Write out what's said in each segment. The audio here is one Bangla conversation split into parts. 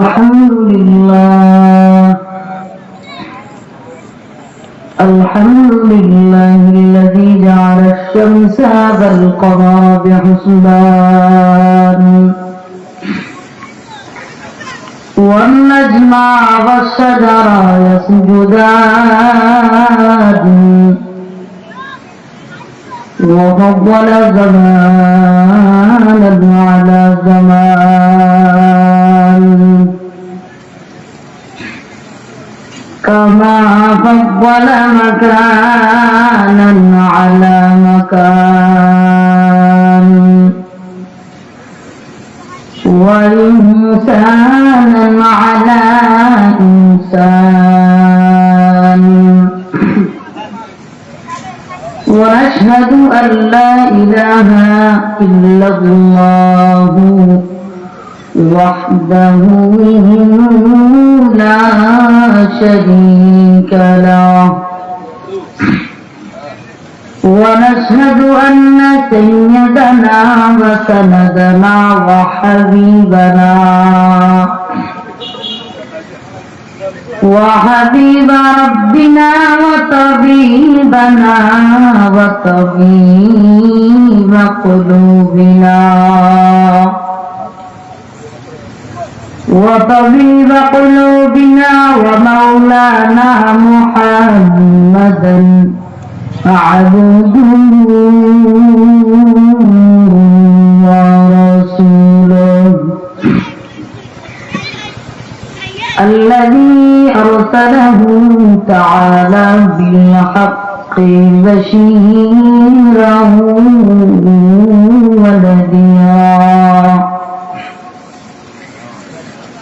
الحمد لله الحمد لله الذي جعل الشمس والقمر بحسبان. والنجم والشجر يسجدان. وفضل زمانا على زمان كما فضل مكانا على مكان. وإنسانا على إنسان ونشهد أن لا إله إلا الله وحده لا شريك له. ونشهد أن سيدنا وسندنا وحبيبنا وحبيب ربنا وطبيبنا وطبيب قلوبنا. وطبيب قلوبنا ومولانا محمدا عبده ورسوله. الذي أرسله تعالى بالحق بشيرا ونذيرا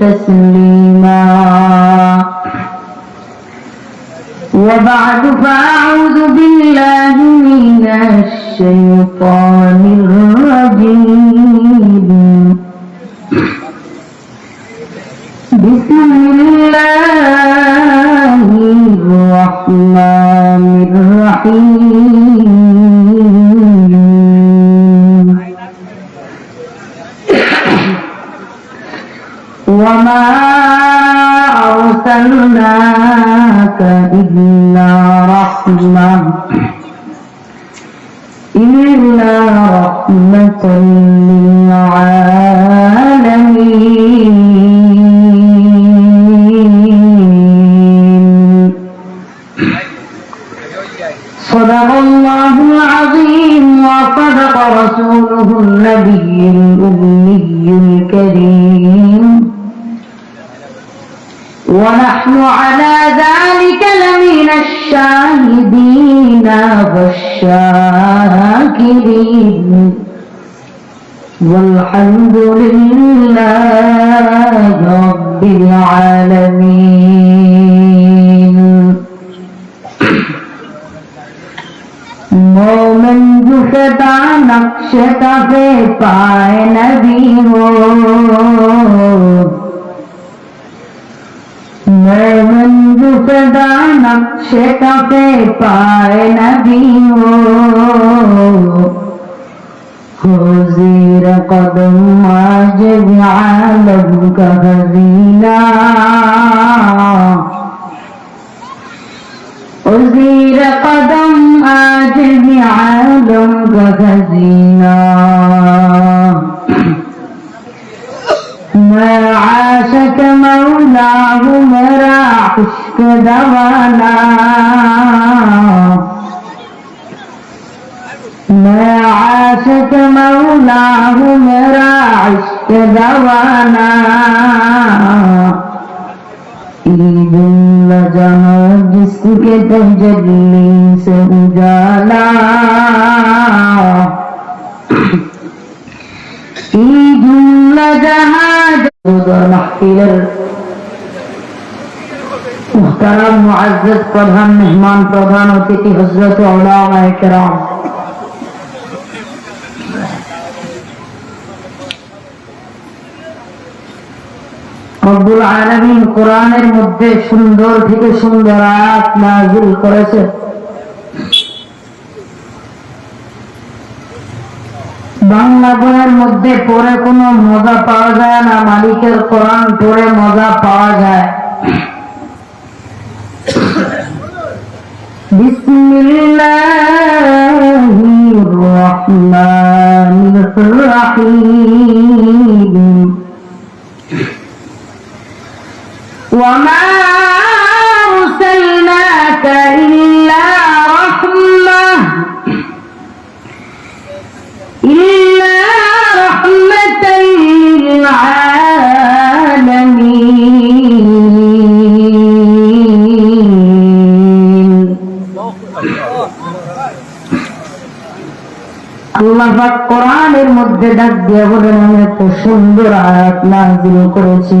تسليما. وبعد فأعوذ بالله من الشيطان أرسلناك إلا رحمة إلا رحمة للعالمين والشاكرين والحمد لله رب العالمين मोमन जुशदा नक्श पे पाए नबी हो मोमन রূপদানম শেকাফে পায় নবীও খুজির কদম আজ আলম কহরিনা عشق دوالا میں عاشق مولا ہوں میرا عشق دوالا عید جہاں جس کے تجلی سے اجالا عید جہاں محفل মুহতারাম, মুআজ্জাজ প্রধান, মেহমান প্রধান, অতিথি হযরত উলামায়ে কেরাম। রব্বুল আলামিন কোরআনের মধ্যে সুন্দর থেকে সুন্দর আয়াত নাযিল করেছে। বাংলা বইয়ের মধ্যে পড়ে কোনো মজা পাওয়া যায় না, মালিকের কোরআন পড়ে মজা পাওয়া যায়। بسم الله الرحمن الرحيم وما আল্লাহ কোরআনের মধ্যে ডাক দিয়ে বলেন আমি এত সুন্দর আয়াত নাজিল করেছি।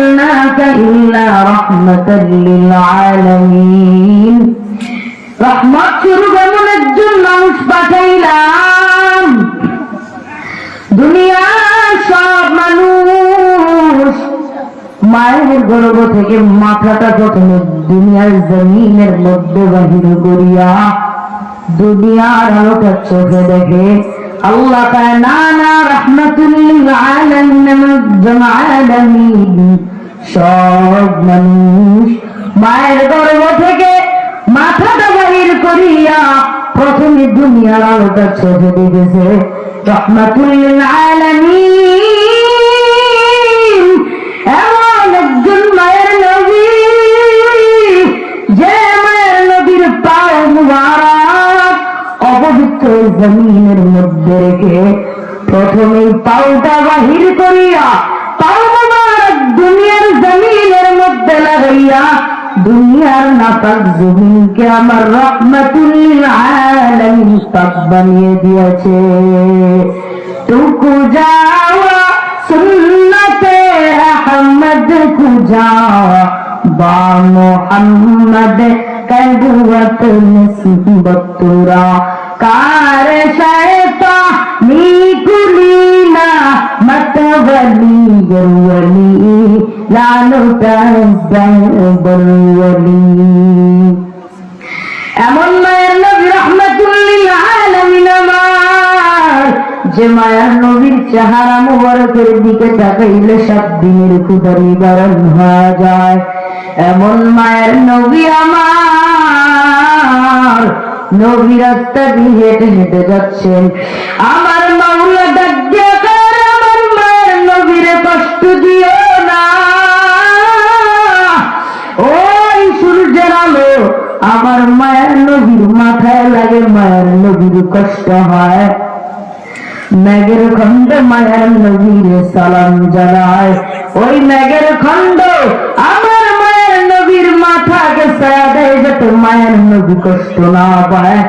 ইল্লা রাহমাতাল লিল আলামিন রহমত স্বরূপ এমন একজন মানুষ দুনিয়ার সব মানুষ মায়ের গর্ভ থেকে মাথাটা প্রথমে দুনিয়ার জমিনের মধ্যে বাহির করিয়া দুনিয়ার আলোটা চোখে দেখে আল্লাহ না না, রহমতুল্লিল আলামিন আলামিন সব মানুষ মায়ের গর্ভ থেকে মাথাটা বাহির করিয়া প্রথমে দুনিয়ার আলোটা রহমাতুল্লিল আলামিন, এমন একজন মায়ের যে মায়ের অপবিত্র জমিনের মধ্যে রেখে প্রথমে পাউটা বাহির করিয়া পাও দুনিয়ার জমিনের মধ্যে লাগাইয়া দুনিয়ার নাপাক জমিনকে আমার রহমাতুল্লিল আলামিন পাক বানিয়ে দিয়েছে। টুকু যাওয়া সুন্নতে আহমদ কুজাওয়া বা মোহাম্মদ কবুয়ত নিসবতুরা কার শয়তা নিকুলিনা মতবলি গরুলি লালু গরুলি এমন মায়ের নবী রহমাতুল্লিল আলামিন যে মায়ার নবীর চেহারা মুবারকের দিকে তাকাইলে সব দিনের ক্ষুদা নিবারণ হয়ে যায় এমন মায়ের নবী আমার হেঁটে যাচ্ছেন আমার মাওলা আমার মায়ের নবীরে কষ্ট দিও না। ওই সূর্যের আলো আমার মায়ের নবীর মাথায় লাগে, মায়ের নবীর কষ্ট হয়। মেঘের খন্ড মায়ের নবীর সালাম জানায়। ওই মেঘের খন্ড কষ্ট না পায়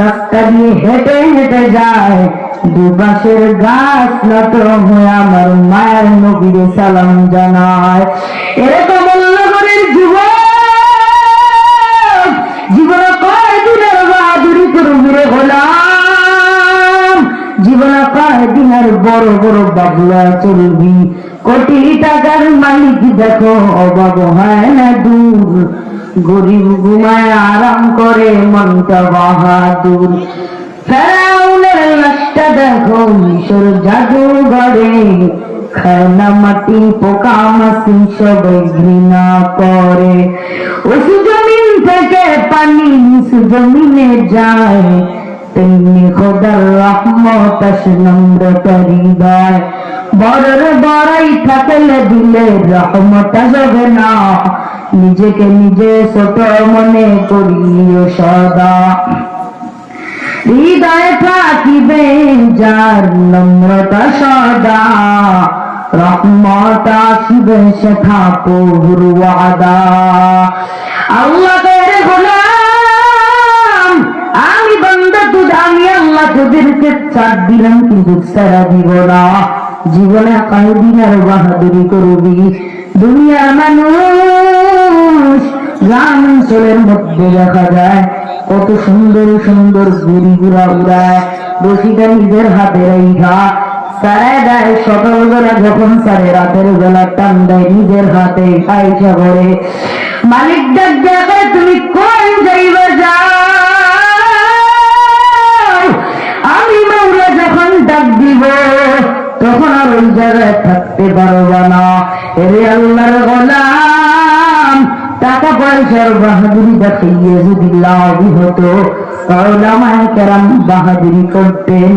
রাস্তা দিয়ে হেঁটে হেঁটে যায়। দুপাশের গাছ নত হয়ে আমার মায়ের নবীর সালাম জানায়। এরকম অন্যগরের যুবক, জীবনে কয় দিনের বাহাদুরি করবি গোলাম জীবনে কয়েকদিন বড় বড় বাবুয়া চলবি কোটি টাকার মালিক দেখো অভাব হয় না দূর। গরিব ঘুমায় আরাম করে, মনটা বাহাদুর। ফেরাউনের লাশটা দেখো, মিশর মাটি, পোকা মাসি সবাই ঘৃণা করে। জমিন থেকে পানি জমিনে যায়। তেমনি খোদার রহমত আসে নম্রতা হৃদয় বড়র বড়াই থাকলে দিলে রহমত আসবে না। নিজেকে নিজে ছোট মনে করিও সদা। হৃদয় থাকিবে যার নম্রতা সদা। রহমত আসিবে সেথা প্রভুর ওয়াদা। আল্লাহ কে গোলাম, আমি বন্ধ তুই আমি আল্লাহ তোদেরকে ছাড় দিলাম, কিন্তু সারা দিব না। জীবনে কয়েকদিন আর বাহাদুরি করবি? দুনিয়ার মানুষ গ্রাম অঞ্চলের মধ্যে দেখা যায়, কত সুন্দর সুন্দর গুড়ি গুড়া উড়ায় বসিটা নিজের হাতে রেখা সারায় দেয় সকালবেলা যখন সারে রাতের বেলা টান দেয়, নিজের হাতে মালিক ডাক তুমি কোন যাও? আমি মৌলা যখন ডাক দিব, তখন আর ওই জায়গায় থাকতে পারবা না। এরে আল্লাহর গোলাম টাকা পয়সার বাহাদুরি দেখাইয়ে যদি লাভ হতো। ওলামায়ে কেরাম বাহাদুরি করতেন,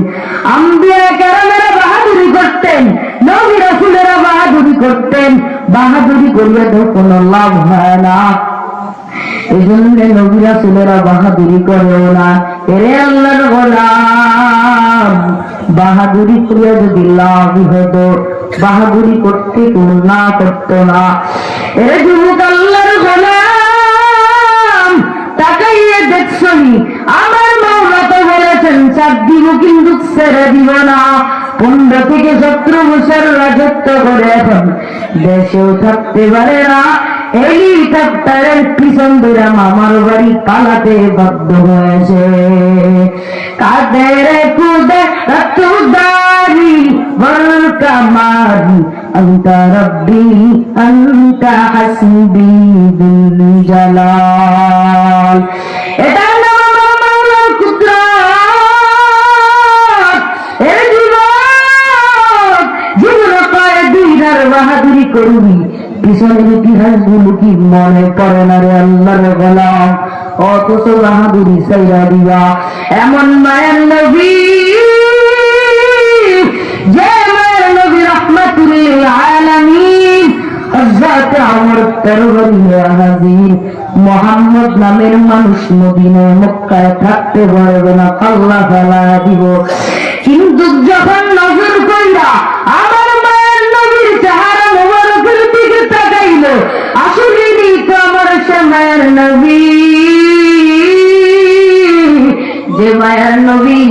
আম্বিয়া কেরামেরা বাহাদুরি করতেন, নবী রাসূলেরা বাহাদুরি করতেন। বাহাদুরি করলে তো কোনো লাভ হয় না। এই জন্য নবীরা ছেলেরা বাহাদুরি করেও না। এরে আল্লাহর গোলাম, বাহাদুরি করে যদি লাভ হতো। বাহাদুরি করতে না করতো না। এরে যুবক আল্লাহর গোলাম, তাকাইয়ে দেখছনি, আমার মাওলা তো বলেছেন চার দিব কিন্তু ছেড়ে দিব না। পনেরো থেকে সতেরো বছর রাজত্ব করে এখন দেশেও থাকতে পারে না। হেলিকপ্টারের পিছন ধরে মামার বাড়ি পালাতে বাধ্য হয়েছে কাদের কুদে তুদারি বল কামারি أنت ربي أنت حسبي بالجلال পিছনের ইতিহাসগুলো কি মনে পড়ে না রে আল্লাহর গোলাম অথচ বাহাদুরি সাইরা দিবা এমন মায়ের নবী যে মায়ের নবী আলামিন আমর তরবারি হাজির মোহাম্মদ নামের মানুষ মদিনায় মক্কায় থাকতে পারবে না আল্লাহ ফেলা দিব কিন্তু যখন নজর কইরা আমার মায়ের নবীর চেহারা মোবারকের তাকাইল আসলে তো আমার সে মায়ের নবী। যে মায়ের নবী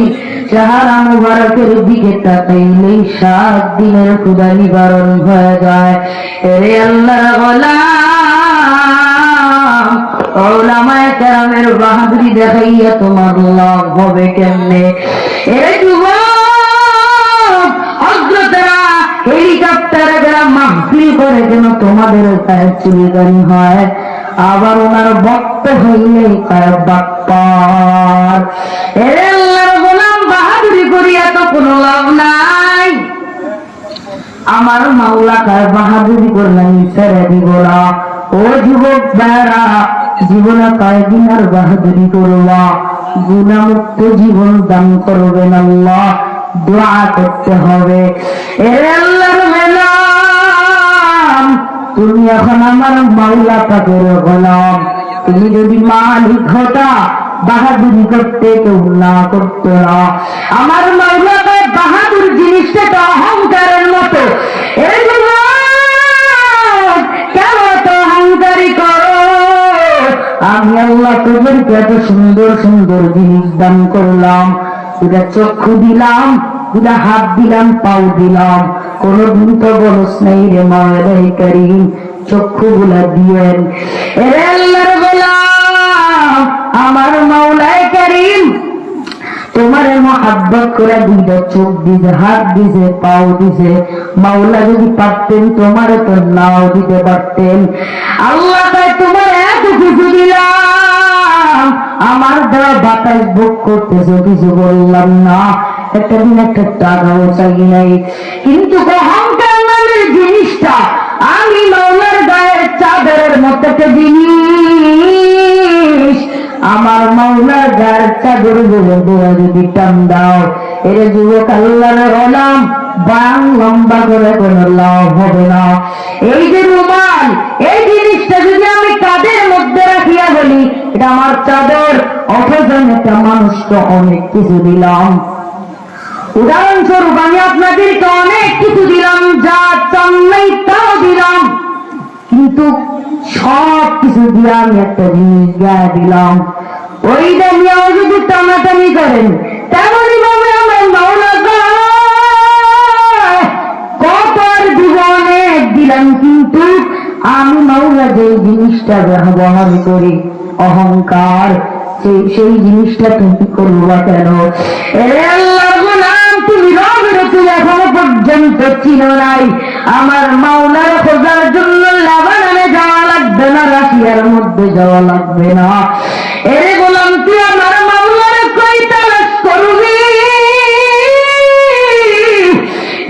মুবারকের দিকে তাকাইলেই সাত দিনের নিবারণ হয়ে যায়। এরে আল্লাহ ওলামায়ে কেরামের বাহাদুরি দেখাইয়া তোমার লাভ হবে কেমনে? এরে যুবক তোমাদের গায়ে হয়। আবার ওনার বক্ত হইলে আমার মাওলা কার বাহাদুরি ছেড়ে দিব না। ও যুবক বেড়া জীবনে কয়েকদিন আর বাহাদুরি করবা। গুণামুক্ত জীবন দান করবেন আল্লাহ, দোয়া করতে হবে। তুমি এখন আমার মাওলা পাকের গোলাম। তুমি যদি মালিক হতা, বাহাদুরি করতে কেউ না করতো না। আমার মাওলা বাহাদুর জিনিসটা তো অহংকারের মতো। কেন তো অহংকারী করো? আমি আল্লাহ তোদেরকে এত সুন্দর সুন্দর জিনিস দান করলাম। এটা চক্ষু দিলাম এটা হাত দিলাম, পাও দিলাম। কোনদিন তো বলস নাই রে মায়েরাই করিম চক্ষু গুলা দিয়েন আমার মাওলায় করিম, তোমারে মহাব্বত করে দুইটা চোখ দিছে, হাত দিছে, পাও দিছে। মাওলা যদি পারতেন, তোমারে তো নাও দিতে পারতেন। আল্লাহ তাই তোমার এত কিছু দিলাম, আমার দ্বারা বাতাস ভোগ করতেছে, কিছু বললাম না। একটা দিন একটা টাকাও চাই নাই। কিন্তু অহংকার নামের জিনিসটা আমি মাওলার গায়ের চাদরের মতো একটা জিনিস। আমার মাওলার গায়ের চাদরগুলো দেওয়া যদি টান দাও এর যুবক আল্লাহর হলাম বাং লম্বা করে কোনো লাভ হবে না। এই যে রুমাল, এই জিনিসটা যদি আমি কাদের মধ্যে রাখিয়া বলি, এটা আমার চাদর, অথচ একটা মানুষকে অনেক কিছু দিলাম। উদাহরণস্বরূপ, আমি আপনাদেরকে অনেক কিছু দিলাম যা চান নাই তাও দিলাম। কিন্তু সব কিছু দিয়ে আমি একটা জিনিস দিলাম। ওইটা নিয়েও যদি টানাটানি করেন, তেমনই ভাবে আমার মাওলা কত আর জীবনে দিলাম, কিন্তু আমি মাওলা যে জিনিসটা ব্যবহার করি, অহংকার, সেই সেই জিনিসটা তুমি করবা কেন? তুমি এখনও পর্যন্ত ছিল নাই। আমার মাওলার খোঁজার জন্য লেবাননে যাওয়া লাগবে না, রাশিয়ার মধ্যে যাওয়া লাগবে না। এরে গোলাম, তুই আমার মাওলার কই করবি?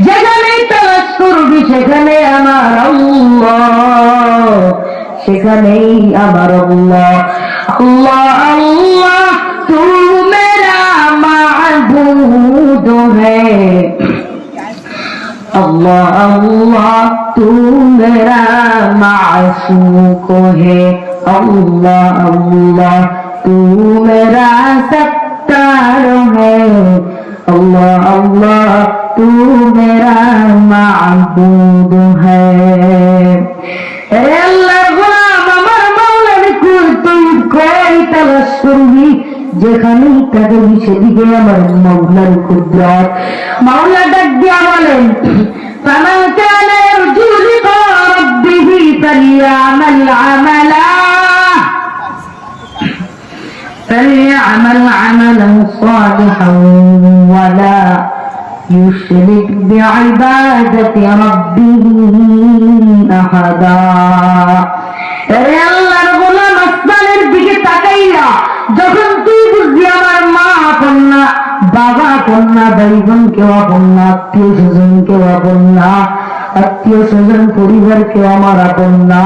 যেখানে তালাশ করবি, সেখানে আমার সেখানেই আমার আল্লাহ। আল্লাহ আল্লাহ তু মেরা মাহবুদ হ্যায় अल्लाह अल्लाह तू मेरा मासूक है अल्लाह अल्लाह तू मेरा सत्तार है अल्लाह अल्लाह तू मेरा माबूद है अरे अल्लाह गुलाम अमर मौलन कुल तुम कोई तवस्सुल भी যেখানেই তাকে সেদিকে আমার মাওলার কুদরত মাওলা ডাক দিয়া বলেন فمن كان يرجو لقاء ربه فليعمل عملا فليعمل عملا صالحا ولا يشرك بعبادة ربه أحدا এরে আল্লাহর গোলাম আসমানের দিকে তাকাইয়া যখন তুই বুঝবি আমার মা না বাবা না ভাই বোন কেউ না, আত্মীয় স্বজন কেউ না, আত্মীয় স্বজন, পরিবার কেউ আমার না।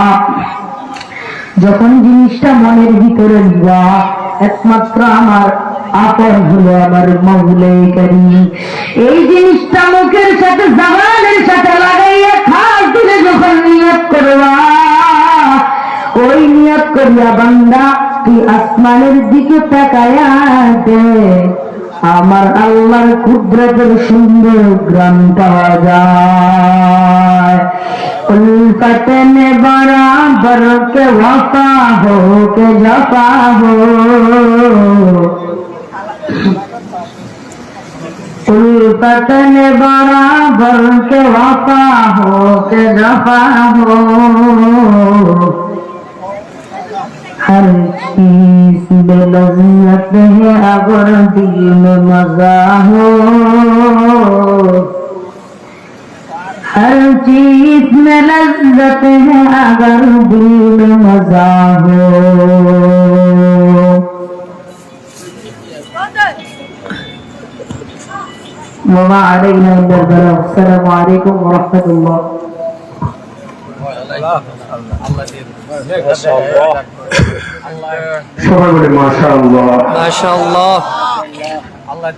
যখন জিনিসটা মনের ভিতরে নিবা একমাত্র আমার আপন হলো আমার কারি এই জিনিসটা মুখের সাথে আসমানের দিকে তাকায়া আমার আল্লাহর কুদরতের সুন্দর গ্রাম পাওয়া যায়। الفت میں برابر کے وفا ہو کے جفا ہو الفت میں برابر کے وفا ہو کے جفا ہو ہر چیز میں مزیت ہے اگر دل میں مزہ ہو۔ ہر چیز میں لذت ہے اگر دل میں مزہ ہو۔ وما علينا إلا البلاغ السلام عليكم ورحمة الله সবাই বলে মাশা আল্লাহ। মাশাআল্লাহ আল্লাহ।